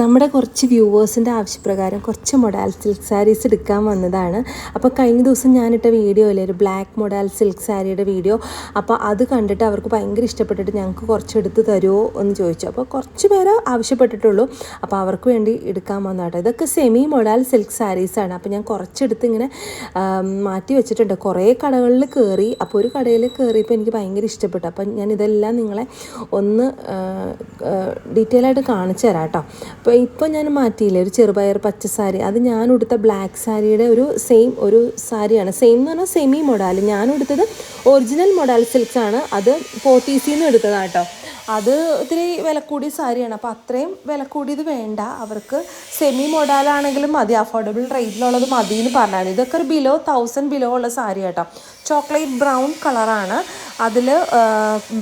നമ്മുടെ കുറച്ച് വ്യൂവേഴ്സിന്റെ ആവശ്യപ്രകാരം കുറച്ച് മൊഡാൽ സിൽക്ക് സാരീസ് എടുക്കാൻ വന്നതാണ്. അപ്പോൾ കഴിഞ്ഞ ദിവസം ഞാനിട്ട വീഡിയോ അല്ലേ ഒരു ബ്ലാക്ക് മൊഡാൽ സിൽക്ക് സാരിയുടെ വീഡിയോ അപ്പോൾ അത് കണ്ടിട്ട് അവർക്ക് ഭയങ്കര ഇഷ്ടപ്പെട്ടിട്ട് ഞങ്ങൾക്ക് കുറച്ച് എടുത്ത് തരുമോ എന്ന് ചോദിച്ചു. അപ്പോൾ കുറച്ച് പേര് ആവശ്യപ്പെട്ടിട്ടുള്ളൂ. അപ്പോൾ അവർക്ക് വേണ്ടി എടുക്കാൻ വന്നാട്ടോ ഇതൊക്കെ സെമി മൊഡാൽ സിൽക്ക് സാരീസാണ് അപ്പോൾ ഞാൻ കുറച്ചെടുത്ത് ഇങ്ങനെ മാറ്റി വെച്ചിട്ടുണ്ട്. കുറേ കടകളിൽ കയറി അപ്പോൾ ഒരു കടയിൽ കയറിയപ്പോൾ എനിക്ക് ഭയങ്കര ഇഷ്ടപ്പെട്ടു. അപ്പം ഞാൻ ഇതെല്ലാം നിങ്ങളെ ഒന്ന് ഡീറ്റെയിൽ ആയിട്ട് കാണിച്ചു തരാം കേട്ടോ. അപ്പോൾ ഇപ്പോൾ ഞാൻ മാറ്റിയില്ല? ഒരു ചെറുപയർ പച്ച സാരി. അത് ഞാൻ ഉടുത്ത ബ്ലാക്ക് സാരിയുടെ ഒരു സെയിം ഒരു സാരിയാണ്. സെയിം എന്ന് പറഞ്ഞാൽ സെമി മൊഡാൽ ഞാൻ ഉടുത്തത് ഒറിജിനൽ മൊഡാൽ സിൽക്സ് ആണ്. അത് എന്ന് എടുത്തതാണ് കേട്ടോ. അത് ഒത്തിരി വില കൂടിയ സാരിയാണ്. അപ്പോൾ അത്രയും വില കൂടിയത് വേണ്ട. അവർക്ക് സെമി മൊഡാലാണെങ്കിലും മതി. അഫോർഡബിൾ റേറ്റിലുള്ളത് മതി എന്ന് പറഞ്ഞാൽ ഇതൊക്കെ ഒരു ബിലോ തൗസൻഡ് ബിലോ ഉള്ള സാരി കേട്ടോ. ചോക്ലേറ്റ് ബ്രൗൺ കളറാണ് അതിൽ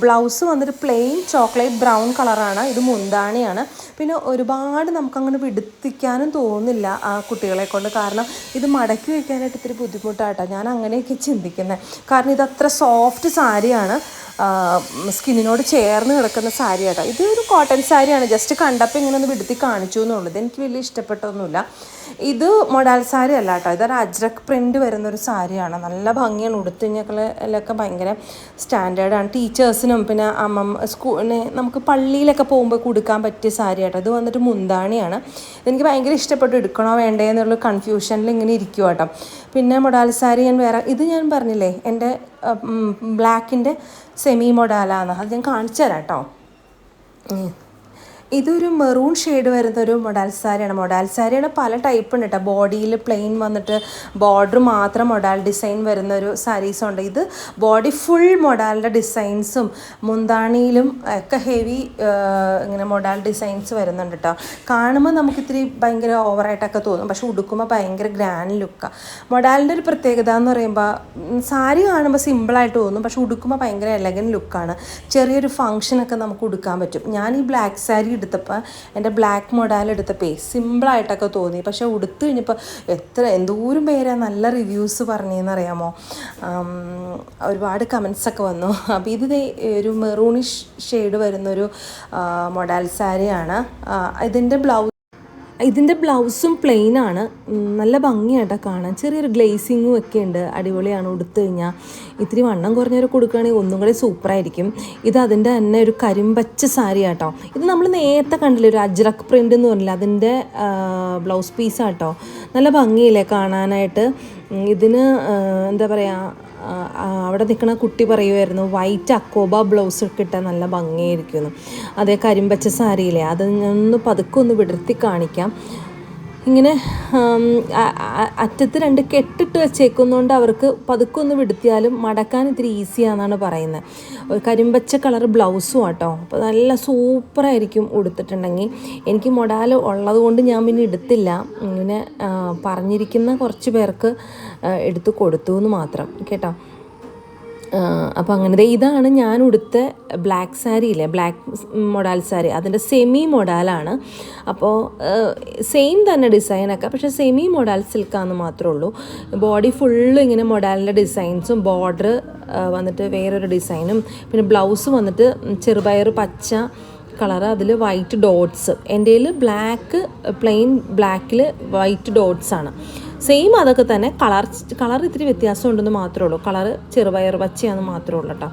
ബ്ലൗസ് വന്നിട്ട് പ്ലെയിൻ ചോക്ലേറ്റ് ബ്രൗൺ കളറാണ്. ഇത് മുന്താണിയാണ്. പിന്നെ ഒരുപാട് നമുക്കങ്ങനെ പിടുത്തിക്കാനും തോന്നില്ല ആ കുട്ടികളെ കൊണ്ട്. കാരണം ഇത് മടക്കി വയ്ക്കാനായിട്ട് ഇത്തിരി ബുദ്ധിമുട്ടാട്ടോ. ഞാൻ അങ്ങനെയൊക്കെ ചിന്തിക്കുന്നത് കാരണം ഇത് അത്ര സോഫ്റ്റ് സാരിയാണ്. സ്കിന്നിനോട് ചേർന്ന് കിടക്കുന്ന സാരി കേട്ടോ. ഇത് ഒരു കോട്ടൺ സാരിയാണ്. ജസ്റ്റ് കണ്ടപ്പോൾ ഇങ്ങനെ ഒന്ന് വിടുത്തി കാണിച്ചു എന്നുള്ളത് എനിക്ക് വലിയ ഇഷ്ടപ്പെട്ടൊന്നുമില്ല ഇത് മൊഡാൽ സാരി അല്ല കേട്ടോ. ഇതൊരു അജ്രക് പ്രിന്റ് വരുന്ന ഒരു സാരിയാണ്. നല്ല ഭംഗിയാണ്. ഉടുത്ത് ഭയങ്കര സ്റ്റാൻഡേർഡാണ് ടീച്ചേഴ്സിനും പിന്നെ അമ്മ സ്കൂളിന് നമുക്ക് പള്ളിയിലൊക്കെ പോകുമ്പോൾ കൊടുക്കാൻ പറ്റിയ സാരി കേട്ടോ. ഇത് വന്നിട്ട് മുന്താണിയാണ്. എനിക്ക് ഭയങ്കര ഇഷ്ടപ്പെട്ടു. എടുക്കണോ വേണ്ടേ എന്നുള്ള കൺഫ്യൂഷനിൽ ഇങ്ങനെ ഇരിക്കുക കേട്ടോ. പിന്നെ മൊഡാൽ സാരി ഞാൻ വേറെ ഇത് ഞാൻ പറഞ്ഞില്ലേ? എന്റെ ബ്ലാക്കിന്റെ സെമി മൊഡാലാണ് അത് ഞാൻ കാണിച്ചു തരാം കേട്ടോ. ഇതൊരു മെറൂൺ ഷെയ്ഡ് വരുന്ന ഒരു മൊഡാൽ സാരിയാണ് മൊഡാൽ സാരിയുടെ പല ടൈപ്പ് ഉണ്ട് കേട്ടോ ബോഡിയിൽ പ്ലെയിൻ വന്നിട്ട് ബോർഡർ മാത്രം മൊഡാൽ ഡിസൈൻ വരുന്ന ഒരു സാരീസ് ഉണ്ട്. ഇത് ബോഡി ഫുൾ മൊഡാലിന്റെ ഡിസൈൻസും മുന്താണിയിലും ഒക്കെ ഹെവി ഇങ്ങനെ മൊഡാൽ ഡിസൈൻസ് വരുന്നുണ്ട് കേട്ടോ കാണുമ്പോൾ നമുക്ക് ഇത്തിരി ഭയങ്കര ഓവറായിട്ടൊക്കെ തോന്നും. പക്ഷെ ഉടുക്കുമ്പോൾ ഭയങ്കര ഗ്രാൻഡ് ലുക്കാണ് മൊഡാലിന്റെ ഒരു പ്രത്യേകത എന്ന് പറയുമ്പോൾ സാരി കാണുമ്പോൾ സിമ്പിളായിട്ട് തോന്നും. പക്ഷെ ഉടുക്കുമ്പോൾ ഭയങ്കര എലഗൻ ലുക്കാണ് ചെറിയൊരു ഫംഗ്ഷനൊക്കെ നമുക്ക് ഉടുക്കാൻ പറ്റും. ഞാൻ ഈ ബ്ലാക്ക് സാരി എടുത്തപ്പോൾ എന്റെ ബ്ലാക്ക് മൊഡാൽ എടുത്തപ്പോൾ സിമ്പിളായിട്ടൊക്കെ തോന്നി. പക്ഷെ ഉടുത്തു കഴിഞ്ഞപ്പോൾ എത്ര എന്തോരം പേരാ നല്ല റിവ്യൂസ് പറഞ്ഞതെന്ന് അറിയാമോ? ഒരുപാട് കമൻസൊക്കെ വന്നു. അപ്പോൾ ഇത് ഒരു മെറൂണിഷ് ഷെയ്ഡ് വരുന്നൊരു മൊഡാൽ സാരിയാണ് ഇതിന്റെ ബ്ലൗസ് ഇതിന്റെ ബ്ലൗസും പ്ലെയിൻ ആണ്. നല്ല ഭംഗിയായിട്ടാണ് കാണാൻ. ചെറിയൊരു ഗ്ലേസിങ്ങും ഒക്കെ ഉണ്ട്. അടിപൊളിയാണ്. ഉടുത്ത് കഴിഞ്ഞാൽ ഇത്തിരി വണ്ണം കുറഞ്ഞവരൊക്കെ കൊടുക്കുകയാണെങ്കിൽ ഒന്നും കൂടി സൂപ്പറായിരിക്കും ഇത് അതിന്റെ തന്നെ ഒരു കരിമ്പച്ച സാരി ആട്ടോ ഇത് നമ്മൾ നേരത്തെ കണ്ടില്ലേ ഒരു അജ്രക് പ്രിന്റ് എന്ന് പറഞ്ഞില്ല അതിന്റെ ബ്ലൗസ് പീസാട്ടോ നല്ല ഭംഗിയില്ലേ കാണാനായിട്ട്? ഇതിന് എന്താ പറയുക അവിടെ നിൽക്കുന്ന കുട്ടി പറയുമായിരുന്നു വൈറ്റ് അക്കോബ ബ്ലൗസ് ഒക്കെ ഇട്ടാൽ നല്ല ഭംഗിയായിരിക്കുമെന്ന്. അതേ കരിമ്പച്ച സാരിയില്ലേ അത് ഒന്ന് പതുക്കെ ഒന്ന് വിടർത്തി കാണിക്കാം. ഇങ്ങനെ അറ്റത്ത് രണ്ട് കെട്ടിട്ട് വെച്ചേക്കുന്നതുകൊണ്ട് അവർക്ക് പതുക്കെ ഒന്ന് വിടുത്തിയാലും മടക്കാൻ ഇത്തിരി ഈസിയാണെന്നാണ് പറയുന്നത്. ഒരു കരിമ്പച്ച കളർ ബ്ലൗസും ആട്ടോ. അപ്പോൾ നല്ല സൂപ്പറായിരിക്കും ഉടുത്തിട്ടുണ്ടെങ്കിൽ. എനിക്ക് മൊഡാൽ ഉള്ളതുകൊണ്ട് ഞാൻ പിന്നെ എടുത്തില്ല ഇങ്ങനെ പറഞ്ഞിരിക്കുന്ന കുറച്ച് പേർക്ക് എടുത്ത് കൊടുത്തു എന്ന് മാത്രം. കേട്ടോ? അപ്പോൾ അങ്ങനെ ഇതാണ് ഞാൻ ഉടുത്ത ബ്ലാക്ക് സാരി ഇല്ലേ? ബ്ലാക്ക് മൊഡാൽ സാരി അതിന്റെ സെമി മൊഡാലാണ് അപ്പോൾ സെയിം തന്നെ ഡിസൈനൊക്കെ പക്ഷേ സെമി മൊഡാൽ സിൽക്കാന്ന് മാത്രമേ ഉള്ളൂ. ബോഡി ഫുള്ള് ഇങ്ങനെ മൊഡാലിന്റെ ഡിസൈൻസും ബോർഡർ വന്നിട്ട് വേറൊരു ഡിസൈനും പിന്നെ ബ്ലൗസ് വന്നിട്ട് ചെറുപയർ പച്ച കളർ അതിൽ വൈറ്റ് ഡോട്ട്സ് എന്റെ ബ്ലാക്ക് പ്ലെയിൻ ബ്ലാക്കിൽ വൈറ്റ് ഡോട്ട്സ് ആണ്. സെയിം അതൊക്കെ തന്നെ. കളർ കളർ ഇത്തിരി വ്യത്യാസം ഉണ്ടെന്ന് മാത്രമേ ഉള്ളൂ. കളർ ചെറുപയർ പച്ചയാണെന്ന് മാത്രമേ ഉള്ളൂ കേട്ടോ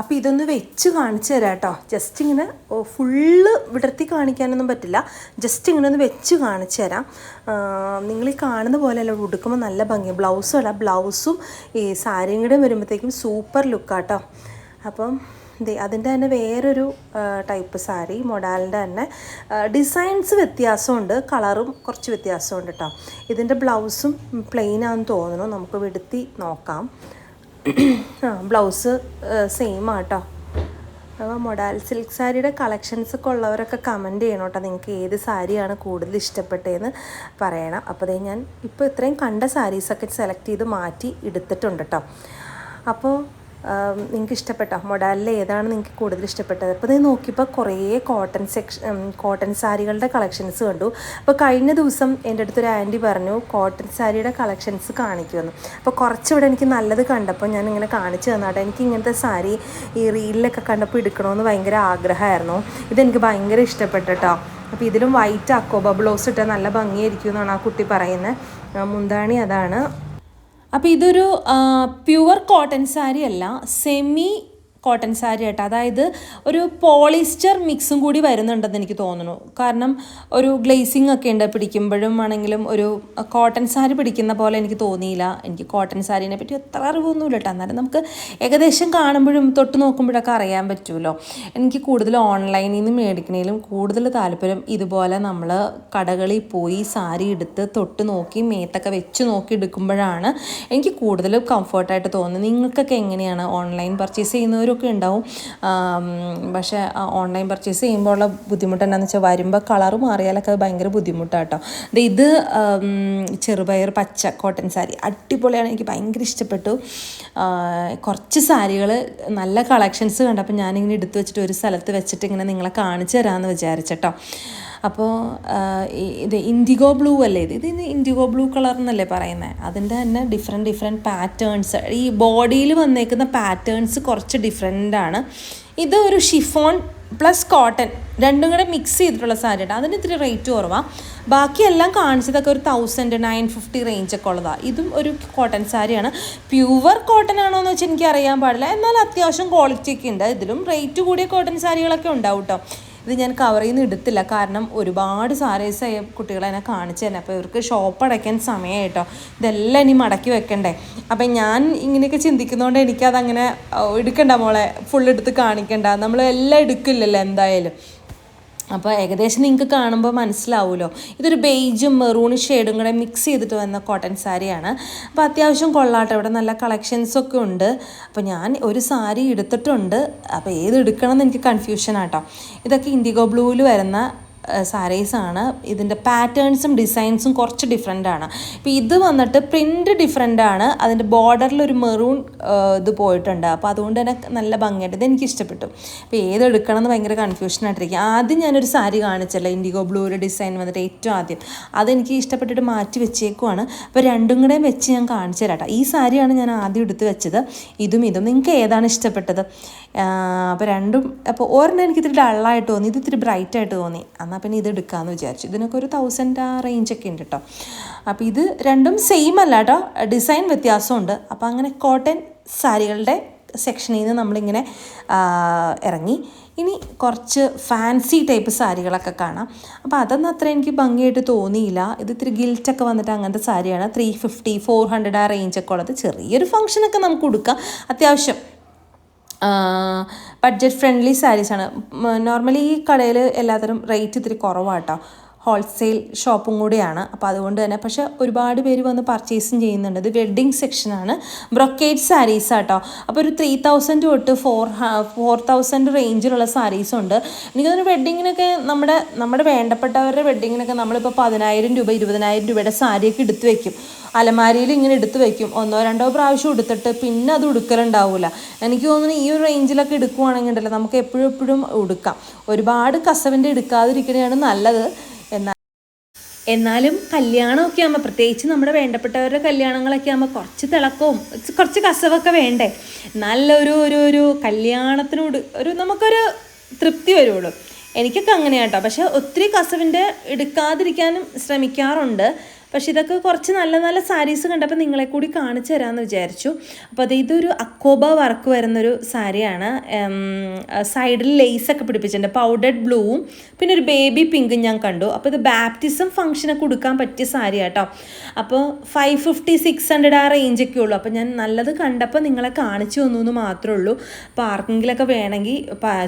അപ്പോൾ ഇതൊന്ന് വെച്ച് കാണിച്ചു തരാം കേട്ടോ ജസ്റ്റ് ഇങ്ങനെ ഫുള്ള് വിടർത്തി കാണിക്കാനൊന്നും പറ്റില്ല. ജസ്റ്റ് ഇങ്ങനെ ഒന്ന് വെച്ച് കാണിച്ചു തരാം. നിങ്ങൾ ഈ കാണുന്ന പോലെയല്ല ഉടുക്കുമ്പോൾ നല്ല ഭംഗി. ബ്ലൗസും അല്ല ബ്ലൗസും ഈ സാരിയും കൂടെ വരുമ്പോഴത്തേക്കും സൂപ്പർ ലുക്കാട്ടോ അപ്പം അതിന്റെ തന്നെ വേറൊരു ടൈപ്പ് സാരി മൊഡാലിന്റെ തന്നെ ഡിസൈൻസ് വ്യത്യാസമുണ്ട് കളറും കുറച്ച് വ്യത്യാസമുണ്ട് കേട്ടോ ഇതിന്റെ ബ്ലൗസും പ്ലെയിൻ ആണെന്ന് തോന്നുന്നു നമുക്ക് വിടുത്തി നോക്കാം. ബ്ലൗസ് സെയിം ആട്ടോ അപ്പോൾ മൊഡാൽ സിൽക്ക് സാരിയുടെ കളക്ഷൻസ് ഒക്കെ ഉള്ളവരൊക്കെ കമന്റ് ചെയ്യണം കേട്ടോ നിങ്ങൾക്ക് ഏത് സാരിയാണ് കൂടുതൽ ഇഷ്ടപ്പെട്ടതെന്ന് പറയണം. അപ്പോൾ ഞാൻ ഇപ്പോൾ ഇത്രയും കണ്ട സാരീസൊക്കെ സെലക്ട് ചെയ്ത് മാറ്റി എടുത്തിട്ടുണ്ട് കേട്ടോ അപ്പോൾ നിങ്ങൾക്ക് ഇഷ്ടപ്പെട്ട? മൊഡാലിൽ ഏതാണ് നിങ്ങൾക്ക് കൂടുതൽ ഇഷ്ടപ്പെട്ടത്? അപ്പോൾ ഇത് നോക്കിയപ്പോൾ കുറേ കോട്ടൺ സെക്ഷൻ കോട്ടൺ സാരികളുടെ കളക്ഷൻസ് കണ്ടു. അപ്പോൾ കഴിഞ്ഞ ദിവസം എന്റെ അടുത്തൊരു ആന്റി പറഞ്ഞു കോട്ടൺ സാരിയുടെ കളക്ഷൻസ് കാണിക്കുമെന്ന്. അപ്പോൾ കുറച്ചിവിടെ എനിക്ക് നല്ലത് കണ്ടപ്പോൾ ഞാൻ ഇങ്ങനെ കാണിച്ചു തന്നാട്ടെ. എനിക്ക് ഇങ്ങനത്തെ സാരി ഈ റീലിലൊക്കെ കണ്ടപ്പോൾ എടുക്കണമെന്ന് ഭയങ്കര ആഗ്രഹമായിരുന്നു. ഇതെനിക്ക് ഭയങ്കര ഇഷ്ടപ്പെട്ടു അപ്പോൾ ഇതിലും വൈറ്റ് അക്കോബ ബ്ലൗസ് ഇട്ടാൽ നല്ല ഭംഗിയായിരിക്കും എന്നാണ് ആ കുട്ടി പറയുന്നത്. മുന്താണി അതാണ്. അപ്പോൾ ഇതൊരു പ്യുവർ കോട്ടൺ സാരി അല്ല സെമി കോട്ടൺ സാരി ആയിട്ട്. അതായത് ഒരു പോളിസ്റ്റർ മിക്സും കൂടി വരുന്നുണ്ടെന്ന് എനിക്ക് തോന്നുന്നു. കാരണം ഒരു ഗ്ലേസിങ് ഒക്കെ ഉണ്ട് പിടിക്കുമ്പോഴും ആണെങ്കിലും ഒരു കോട്ടൺ സാരി പിടിക്കുന്ന പോലെ എനിക്ക് തോന്നിയില്ല. എനിക്ക് കോട്ടൺ സാരീനെ പറ്റി അത്ര അറിവൊന്നുമില്ല കേട്ടോ എന്നാലും നമുക്ക് ഏകദേശം കാണുമ്പോഴും തൊട്ട് നോക്കുമ്പോഴൊക്കെ അറിയാൻ പറ്റുമല്ലോ എനിക്ക് കൂടുതൽ ഓൺലൈനിൽ നിന്ന് മേടിക്കണേലും കൂടുതൽ താല്പര്യം ഇതുപോലെ നമ്മൾ കടകളിൽ പോയി സാരി എടുത്ത് തൊട്ട് നോക്കി മേത്തൊക്കെ വെച്ച് നോക്കി എടുക്കുമ്പോഴാണ് എനിക്ക് കൂടുതൽ കംഫർട്ടായിട്ട് തോന്നുന്നത്. നിങ്ങൾക്കൊക്കെ എങ്ങനെയാണ് ഓൺലൈൻ പർച്ചേസ് ചെയ്യുന്നവരൊക്കെ ഉണ്ടാവും. പക്ഷേ ഓൺലൈൻ പർച്ചേസ് ചെയ്യുമ്പോൾ ഉള്ള ബുദ്ധിമുട്ട് എന്താണെന്ന് വെച്ചാൽ വരുമ്പോൾ കളറ് മാറിയാലൊക്കെ അത് ഭയങ്കര കേട്ടോ ഇത് ചെറുപയർ പച്ച കോട്ടൺ സാരി അടിപൊളിയാണ്. എനിക്ക് ഭയങ്കര ഇഷ്ടപ്പെട്ടു. കുറച്ച് സാരികൾ നല്ല കളക്ഷൻസ് കണ്ടപ്പോൾ ഞാനിങ്ങനെ എടുത്തു വെച്ചിട്ട് ഒരു സ്ഥലത്ത് വെച്ചിട്ട് ഇങ്ങനെ നിങ്ങളെ കാണിച്ചു തരാമെന്ന് വിചാരിച്ചട്ടോ. അപ്പോൾ ഇത് ഇൻഡിഗോ ബ്ലൂ അല്ലേ ഇത്? ഇത് ഇൻഡിഗോ ബ്ലൂ കളർ എന്നല്ലേ പറയുന്നത് അതിന്റെ തന്നെ ഡിഫറെന്റ് ഡിഫറെന്റ് പാറ്റേൺസ് ഈ ബോഡിയിൽ വന്നേക്കുന്ന പാറ്റേൺസ് കുറച്ച് ഡിഫറെന്റ് ആണ്. ഇത് ഒരു ഷിഫോൺ പ്ലസ് കോട്ടൺ രണ്ടും കൂടെ മിക്സ് ചെയ്തിട്ടുള്ള സാരി കേട്ടോ അതിന് ഇത്തിരി റേറ്റ് കുറവാണ് ബാക്കിയെല്ലാം കാണിച്ചതൊക്കെ ഒരു തൗസൻഡ് നയൻ ഫിഫ്റ്റി റേഞ്ചൊക്കെ ഉള്ളതാണ് ഇതും ഒരു കോട്ടൺ സാരിയാണ് പ്യുവർ കോട്ടൺ ആണോ എന്ന് വെച്ചാൽ എനിക്ക് അറിയാൻ പാടില്ല. എന്നാൽ അത്യാവശ്യം ക്വാളിറ്റി ഒക്കെ ഉണ്ട്. ഇതിലും റേറ്റ് കൂടിയ കോട്ടൺ സാരികളൊക്കെ ഉണ്ടാവും കേട്ടോ ഇത് ഞാൻ കവർ നിന്ന് എടുത്തില്ല. കാരണം ഒരുപാട് സാരീസ് കുട്ടികളെ എന്നെ കാണിച്ചു തന്നെ അപ്പോൾ ഇവർക്ക് ഷോപ്പ് അടയ്ക്കാൻ സമയമായിട്ടോ ഇതെല്ലാം ഇനി മടക്കി വെക്കണ്ടേ. അപ്പം ഞാൻ ഇങ്ങനെയൊക്കെ ചിന്തിക്കുന്നതുകൊണ്ട് എനിക്കതങ്ങനെ എടുക്കണ്ട മോളെ. ഫുൾ എടുത്ത് കാണിക്കണ്ട. നമ്മൾ എല്ലാം എടുക്കില്ലല്ലോ എന്തായാലും. അപ്പോൾ ഏകദേശം നിങ്ങൾക്ക് കാണുമ്പോൾ മനസ്സിലാവുമല്ലോ ഇതൊരു ബെയ്ജും മെറൂൺ ഷെയ്ഡും കൂടെ മിക്സ് ചെയ്തിട്ട് വന്ന കോട്ടൺ സാരിയാണ്. അപ്പോൾ അത്യാവശ്യം കൊള്ളാട്ടെ. ഇവിടെ നല്ല കളക്ഷൻസൊക്കെ ഉണ്ട്. അപ്പോൾ ഞാൻ ഒരു സാരി എടുത്തിട്ടുണ്ട്. അപ്പോൾ ഏത് എടുക്കണം എന്ന് എനിക്ക് കൺഫ്യൂഷൻ ആട്ടോ. ഇതൊക്കെ ഇൻഡിഗോ ബ്ലൂവിൽ വരുന്ന സാരീസ് ആണ്. ഇതിന്റെ പാറ്റേൺസും ഡിസൈൻസും കുറച്ച് ഡിഫറെന്റ് ആണ്. ഇപ്പോൾ ഇത് വന്നിട്ട് പ്രിന്റ് ഡിഫറെന്റ് ആണ്. അതിന്റെ ബോർഡറിൽ ഒരു മെറൂൺ ഇത് പോയിട്ടുണ്ട്. അപ്പോൾ അതുകൊണ്ട് തന്നെ നല്ല ഭംഗിയായിട്ട് ഇത് എനിക്ക് ഇഷ്ടപ്പെട്ടു. അപ്പോൾ ഏത് എടുക്കണം എന്ന് ഭയങ്കര കൺഫ്യൂഷൻ ആയിട്ടിരിക്കും. ആദ്യം ഞാനൊരു സാരി കാണിച്ചല്ല ഇൻഡിഗോ ബ്ലൂവിന്റെ ഡിസൈൻ വന്നിട്ട് ഏറ്റവും ആദ്യം. അതെനിക്ക് ഇഷ്ടപ്പെട്ടിട്ട് മാറ്റി വെച്ചേക്കുവാണ്. അപ്പോൾ രണ്ടും കൂടെയും വെച്ച് ഞാൻ കാണിച്ചു തരാട്ടോ. ഈ സാരിയാണ് ഞാൻ ആദ്യം എടുത്ത് വെച്ചത്. ഇതും ഇതും. നിങ്ങൾക്ക് ഏതാണ് ഇഷ്ടപ്പെട്ടത്? അപ്പോൾ രണ്ടും അപ്പോൾ ഒരെണ്ണം എനിക്ക് ഇത്തിരി ഡള്ളായിട്ട് തോന്നി. ഇത് ഇത്തിരി ബ്രൈറ്റായിട്ട് തോന്നി. എന്നാൽ പിന്നെ ഇത് എടുക്കാമെന്ന് വിചാരിച്ചു. ഇതിനൊക്കെ ഒരു തൗസൻഡ് ആ റേഞ്ചൊക്കെ ഉണ്ട് കേട്ടോ അപ്പോൾ ഇത് രണ്ടും സെയിം അല്ല കേട്ടോ ഡിസൈൻ വ്യത്യാസമുണ്ട്. അപ്പോൾ അങ്ങനെ കോട്ടൺ സാരികളുടെ സെക്ഷനിൽ നിന്ന് നമ്മളിങ്ങനെ ഇറങ്ങി. ഇനി കുറച്ച് ഫാൻസി ടൈപ്പ് സാരികളൊക്കെ കാണാം. അപ്പോൾ അതൊന്നും അത്ര എനിക്ക് ഭംഗിയായിട്ട് തോന്നിയില്ല. ഇത് ഇത്തിരി ഗിൽറ്റൊക്കെ വന്നിട്ട് അങ്ങനത്തെ സാരിയാണ്. ത്രീ ഫിഫ്റ്റി ഫോർ ഹൺഡ്രഡ് ആ റേഞ്ചൊക്കെ ഉള്ളത്. ചെറിയൊരു ഫംഗ്ഷനൊക്കെ നമുക്ക് കൊടുക്കാം അത്യാവശ്യം ബഡ്ജറ്റ് ഫ്രണ്ട്ലി സാരീസാണ് നോർമലി ഈ കടയിൽ എല്ലാത്തരം റേറ്റ് ഇത്തിരി കുറവാട്ടോ. ഹോൾസെയിൽ ഷോപ്പും കൂടിയാണ്. അപ്പോൾ അതുകൊണ്ട് തന്നെ പക്ഷേ ഒരുപാട് പേര് വന്ന് പർച്ചേസും ചെയ്യുന്നുണ്ട്. ഇത് വെഡ്ഡിങ് സെക്ഷനാണ് ബ്രൊക്കേഡ് സാരീസ് ആട്ടോ. അപ്പോൾ ഒരു ത്രീ തൗസൻഡ് തൊട്ട് ഫോർ ഫോർ തൗസൻഡ് റേഞ്ചിലുള്ള സാരീസും ഉണ്ട്. എനിക്ക് തോന്നുന്നു വെഡ്ഡിങ്ങിനൊക്കെ നമ്മുടെ നമ്മുടെ വേണ്ടപ്പെട്ടവരുടെ വെഡ്ഡിങ്ങിനൊക്കെ നമ്മളിപ്പോൾ പതിനായിരം രൂപ ഇരുപതിനായിരം രൂപയുടെ സാരിയൊക്കെ എടുത്തു വെക്കും. അലമാരിയിൽ ഇങ്ങനെ എടുത്ത് വെക്കും. ഒന്നോ രണ്ടോ പ്രാവശ്യം എടുത്തിട്ട് പിന്നെ അത് ഉടുക്കലുണ്ടാവില്ല എനിക്ക് തോന്നുന്നു ഈ ഒരു റേഞ്ചിലൊക്കെ എടുക്കുവാണെങ്കിൽ ഉണ്ടല്ലോ നമുക്ക് എപ്പോഴും എപ്പോഴും ഉടുക്കാം. ഒരുപാട് കസവിന്റെ എടുക്കാതിരിക്കണതാണ് നല്ലത്. എന്നാൽ എന്നാലും കല്യാണമൊക്കെ ആകുമ്പോൾ പ്രത്യേകിച്ച് നമ്മുടെ വേണ്ടപ്പെട്ടവരുടെ കല്യാണങ്ങളൊക്കെ ആകുമ്പോൾ കുറച്ച് തിളക്കവും കുറച്ച് കസവൊക്കെ വേണ്ടേ? നല്ലൊരു ഒരു ഒരു കല്യാണത്തിനോട് ഒരു നമുക്കൊരു തൃപ്തി വരുള്ളൂ. എനിക്കൊക്കെ അങ്ങനെയാട്ടോ. പക്ഷേ ഒത്തിരി കസവിന്റെ എടുക്കാതിരിക്കാനും ശ്രമിക്കാറുണ്ട്. പക്ഷെ ഇതൊക്കെ കുറച്ച് നല്ല നല്ല സാരീസ് കണ്ടപ്പോൾ നിങ്ങളെ കൂടി കാണിച്ചു തരാമെന്ന് വിചാരിച്ചു. അപ്പോൾ അത് ഇതൊരു അക്കോബ വർക്ക് വരുന്നൊരു സാരിയാണ്. സൈഡിൽ ലേസൊക്കെ പിടിപ്പിച്ചിട്ടുണ്ട്. പൗഡർഡ് ബ്ലൂവും പിന്നെ ഒരു ബേബി പിങ്കും ഞാൻ കണ്ടു. അപ്പോൾ ഇത് ബാപ്റ്റിസം ഫംഗ്ഷനൊക്കെ കൊടുക്കാൻ പറ്റിയ സാരി കേട്ടോ. അപ്പോൾ ഫൈവ് ഫിഫ്റ്റി സിക്സ് ഹൺഡ്രഡ് ആ റേഞ്ചൊക്കെ ഉള്ളൂ. അപ്പോൾ ഞാൻ നല്ലത് കണ്ടപ്പോൾ നിങ്ങളെ കാണിച്ചു തന്നു എന്ന് മാത്രമേ ഉള്ളൂ. അപ്പോൾ ആർക്കെങ്കിലൊക്കെ വേണമെങ്കിൽ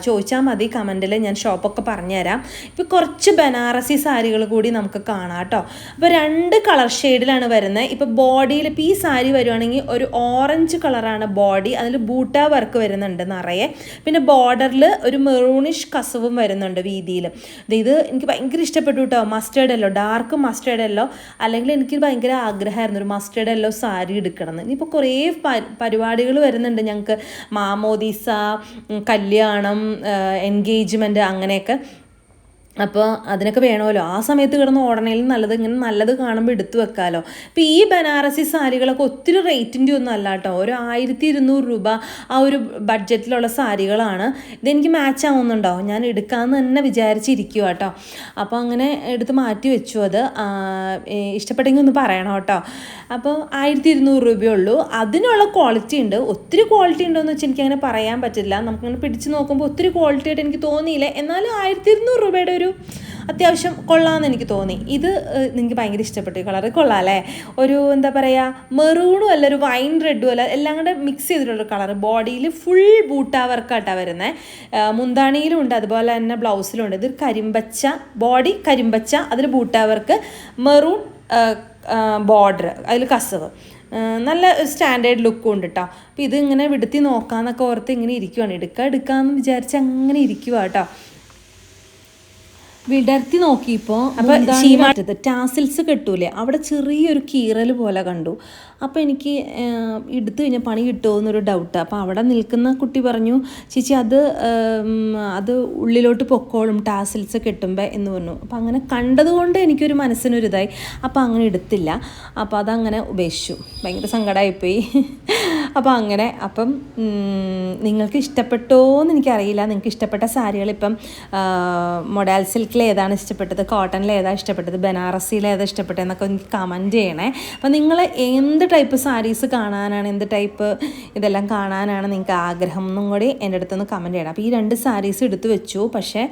ചോദിച്ചാൽ മതി. കമന്റിൽ ഞാൻ ഷോപ്പൊക്കെ പറഞ്ഞുതരാം. ഇപ്പോൾ കുറച്ച് ബനാറസി സാരികൾ കൂടി നമുക്ക് കാണാം കേട്ടോ. അപ്പോൾ രണ്ട് കളർ ഷെയ്ഡിലാണ് വരുന്നത്. ഇപ്പോൾ ബോഡിയിൽ ഇപ്പോൾ ഈ സാരി വരുവാണെങ്കിൽ ഒരു ഓറഞ്ച് കളറാണ് ബോഡി അതിൽ ബൂട്ട വർക്ക് വരുന്നുണ്ട് നിറയെ. പിന്നെ ബോർഡറിൽ ഒരു മെറൂണിഷ് കസവും വരുന്നുണ്ട് വീതിയിൽ ഇത് എനിക്ക് ഭയങ്കര ഇഷ്ടപ്പെട്ടു കേട്ടോ മസ്റ്റേർഡ് എല്ലോ ഡാർക്ക് മസ്റ്റേർഡ് എല്ലോ അല്ലെങ്കിൽ എനിക്ക് ഭയങ്കര ആഗ്രഹമായിരുന്നു ഒരു മസ്റ്റേർഡ് എല്ലോ സാരി എടുക്കണം ഇനിയിപ്പോൾ കുറേ പരിപാടികൾ വരുന്നുണ്ട് ഞങ്ങൾക്ക് മാമോദീസ കല്യാണം എൻഗേജ്മെന്റ് അങ്ങനെയൊക്കെ. അപ്പോൾ അതിനൊക്കെ വേണമല്ലോ. ആ സമയത്ത് കിടന്ന് ഓടണേലും നല്ലത് ഇങ്ങനെ നല്ലത് കാണുമ്പോൾ എടുത്തു വെക്കാമല്ലോ അപ്പോൾ ഈ ബനാറസി സാരികളൊക്കെ ഒത്തിരി റേറ്റിന്റെ ഒന്നും അല്ല കേട്ടോ ഒരു ആയിരത്തി ഇരുന്നൂറ് രൂപ ആ ഒരു ബഡ്ജറ്റിലുള്ള സാരികളാണ്. ഇതെനിക്ക് മാച്ച് ആവുന്നുണ്ടോ? ഞാൻ എടുക്കാമെന്ന് തന്നെ വിചാരിച്ചിരിക്കുക കേട്ടോ അപ്പോൾ അങ്ങനെ എടുത്ത് മാറ്റി വെച്ചു അത്. ഇഷ്ടപ്പെട്ടെങ്കിൽ ഒന്ന് പറയണം കേട്ടോ. അപ്പോൾ ആയിരത്തി ഇരുന്നൂറ് രൂപയുള്ളൂ അതിനുള്ള ക്വാളിറ്റി ഉണ്ട്. ഒത്തിരി ക്വാളിറ്റി ഉണ്ടോയെന്ന് വെച്ചാൽ എനിക്കങ്ങനെ പറയാൻ പറ്റില്ല. നമുക്കങ്ങനെ പിടിച്ച് നോക്കുമ്പോൾ ഒത്തിരി ക്വാളിറ്റി ആയിട്ട് എനിക്ക് തോന്നിയില്ല. എന്നാലും ആയിരത്തി ഇരുന്നൂറ് രൂപയുടെ ഒരു അത്യാവശ്യം കൊള്ളാമെന്ന് എനിക്ക് തോന്നി. ഇത് നിങ്ങൾക്ക് ഭയങ്കര ഇഷ്ടപ്പെട്ടു ഈ കളർ കൊള്ളാം അല്ലേ? ഒരു എന്താ പറയുക മെറൂണും അല്ല ഒരു വൈൻ റെഡും അല്ല എല്ലാം കൂടെ മിക്സ് ചെയ്തിട്ടുള്ള കളർ ബോഡിയിൽ ഫുൾ ബൂട്ടാ വർക്കായിട്ടാണ് വരുന്നത് മുന്താണിയിലും ഉണ്ട് അതുപോലെ തന്നെ ബ്ലൗസിലും ഉണ്ട് ഇത് കരിമ്പച്ച ബോഡി കരിമ്പച്ച അതിൽ ബൂട്ടാ വർക്ക് മെറൂൺ ബോർഡർ അതിൽ കസവ്. നല്ല സ്റ്റാൻഡേർഡ് ലുക്കും ഉണ്ട് കേട്ടോ അപ്പോൾ ഇതിങ്ങനെ വിടുത്തി നോക്കാമെന്നൊക്കെ ഓർത്ത് ഇങ്ങനെ ഇരിക്കുവാണ്. എടുക്കുക എടുക്കാമെന്ന് വിചാരിച്ച് അങ്ങനെ ഇരിക്കുക കേട്ടോ വിടർത്തി നോക്കിയപ്പോൾ അപ്പോൾ ഷീമാറ്റത് ടാസിൽസ് കെട്ടൂലേ. അവിടെ ചെറിയൊരു കീറൽ പോലെ കണ്ടു. അപ്പോൾ എനിക്ക് എടുത്തു കഴിഞ്ഞാൽ പണി കിട്ടുമോ എന്നൊരു ഡൗട്ട് അപ്പോൾ അവിടെ നിൽക്കുന്ന കുട്ടി പറഞ്ഞു ചേച്ചി അത് അത് ഉള്ളിലോട്ട് പൊക്കോളും ടാസിൽസ് കെട്ടുമ്പോൾ എന്ന് പറഞ്ഞു. അപ്പോൾ അങ്ങനെ കണ്ടതുകൊണ്ട് എനിക്കൊരു മനസ്സിനൊരിതായി അപ്പോൾ അങ്ങനെ എടുത്തില്ല. അപ്പോൾ അതങ്ങനെ ഉപേക്ഷിച്ചു. ഭയങ്കര സങ്കടമായിപ്പോയി അപ്പോൾ അങ്ങനെ അപ്പം നിങ്ങൾക്ക് ഇഷ്ടപ്പെട്ടോ എന്ന് എനിക്കറിയില്ല. നിങ്ങൾക്ക് ഇഷ്ടപ്പെട്ട സാരികൾ ഇപ്പം മൊഡാൽ സിൽക്കിൽ ഏതാണ് ഇഷ്ടപ്പെട്ടത്? കോട്ടണിൽ ഏതാണ് ഇഷ്ടപ്പെട്ടത്? ബനാറസിയിൽ ഏതാണ് ഇഷ്ടപ്പെട്ടത്? എന്നൊക്കെ എനിക്ക് കമന്റ് ചെയ്യണേ. അപ്പം നിങ്ങൾ എന്ത് ടൈപ്പ് സാരീസ് കാണാനാണ് എന്ത് ടൈപ്പ് ഇതെല്ലാം കാണാനാണ് നിങ്ങൾക്ക് ആഗ്രഹം എന്നും കൂടി എന്റെ അടുത്തൊന്ന് കമന്റ് ചെയ്യണം. അപ്പോൾ ഈ രണ്ട് സാരീസ് എടുത്തു വെച്ചു. പക്ഷേ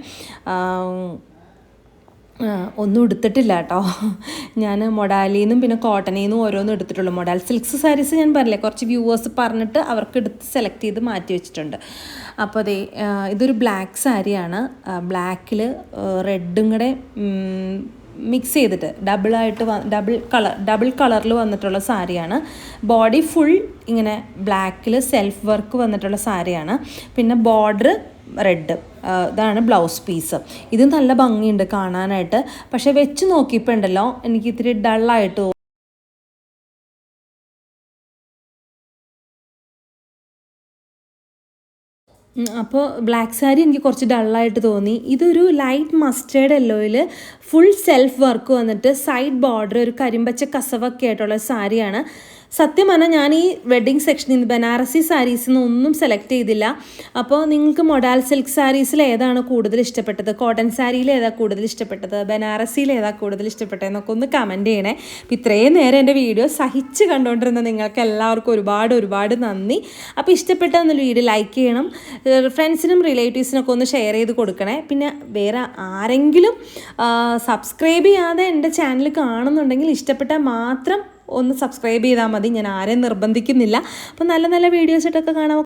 ഒന്നും എടുത്തിട്ടില്ല കേട്ടോ. ഞാൻ മൊഡാലിൽ നിന്നും പിന്നെ കോട്ടനിൽ നിന്നും ഓരോന്നും എടുത്തിട്ടുള്ളൂ. മൊഡാൽ സിൽക്സ് സാരീസ് ഞാൻ പറഞ്ഞില്ലേ കുറച്ച് വ്യൂവേഴ്സ് പറഞ്ഞിട്ട് അവർക്ക് എടുത്ത് സെലക്ട് ചെയ്ത് മാറ്റി വെച്ചിട്ടുണ്ട്. അപ്പോൾ അതെ ഇതൊരു ബ്ലാക്ക് സാരിയാണ്. ബ്ലാക്കിൽ റെഡും കൂടെ മിക്സ് ചെയ്തിട്ട് ഡബിളായിട്ട് ഡബിൾ കളർ ഡബിൾ കളറിൽ വന്നിട്ടുള്ള സാരിയാണ്. ബോഡി ഫുൾ ഇങ്ങനെ ബ്ലാക്കിൽ സെൽഫ് വർക്ക് വന്നിട്ടുള്ള സാരിയാണ്. പിന്നെ ബോർഡർ റെഡ് ഇതാണ് ബ്ലൗസ് പീസ് ഇത് നല്ല ഭംഗിയുണ്ട് കാണാനായിട്ട്. പക്ഷെ വെച്ച് നോക്കിയപ്പോൾ ഉണ്ടല്ലോ എനിക്ക് ഇത്തിരി ഡള്ളായിട്ട് അപ്പോൾ ബ്ലാക്ക് സാരി എനിക്ക് കുറച്ച് ഡള്ളായിട്ട് തോന്നി. ഇതൊരു ലൈറ്റ് മസ്റ്റേർഡ് യെല്ലോയിൽ ഫുൾ സെൽഫ് വർക്ക് വന്നിട്ട് സൈഡ് ബോർഡർ ഒരു കരിമ്പച്ച കസവൊക്കെ ആയിട്ടുള്ള സാരിയാണ് സത്യം പറഞ്ഞാൽ ഞാൻ ഈ വെഡ്ഡിങ് സെക്ഷനിൽ നിന്ന് ബനാറസി സാരീസിൽ നിന്ന് ഒന്നും സെലക്ട് ചെയ്തില്ല. അപ്പോൾ നിങ്ങൾക്ക് മൊഡാൽ സിൽക്ക് സാരീസിൽ ഏതാണ് കൂടുതൽ ഇഷ്ടപ്പെട്ടത്? കോട്ടൺ സാരിയിൽ ഏതാ കൂടുതൽ ഇഷ്ടപ്പെട്ടത്? ബനാറസിയിൽ ഏതാ കൂടുതൽ ഇഷ്ടപ്പെട്ടത് എന്നൊക്കെ ഒന്ന് കമന്റ് ചെയ്യണേ. അപ്പോൾ ഇത്രയും നേരം എന്റെ വീഡിയോ സഹിച്ച് കണ്ടുകൊണ്ടിരുന്ന നിങ്ങൾക്ക് എല്ലാവർക്കും ഒരുപാട് ഒരുപാട് നന്ദി. അപ്പോൾ ഇഷ്ടപ്പെട്ട ഒന്ന് വീഡിയോ ലൈക്ക് ചെയ്യണം. ഫ്രണ്ട്സിനും റിലേറ്റീവ്സിനൊക്കെ ഒന്ന് ഷെയർ ചെയ്ത് കൊടുക്കണേ. പിന്നെ വേറെ ആരെങ്കിലും സബ്സ്ക്രൈബ് ചെയ്യാതെ എന്റെ ചാനൽ കാണുന്നുണ്ടെങ്കിൽ ഇഷ്ടപ്പെട്ടാൽ മാത്രം ഒന്ന് സബ്സ്ക്രൈബ് ചെയ്താൽ മതി. ഞാൻ ആരെയും നിർബന്ധിക്കുന്നില്ല. അപ്പോൾ നല്ല നല്ല വീഡിയോസ് ഇട്ടൊക്കെ കാണാം.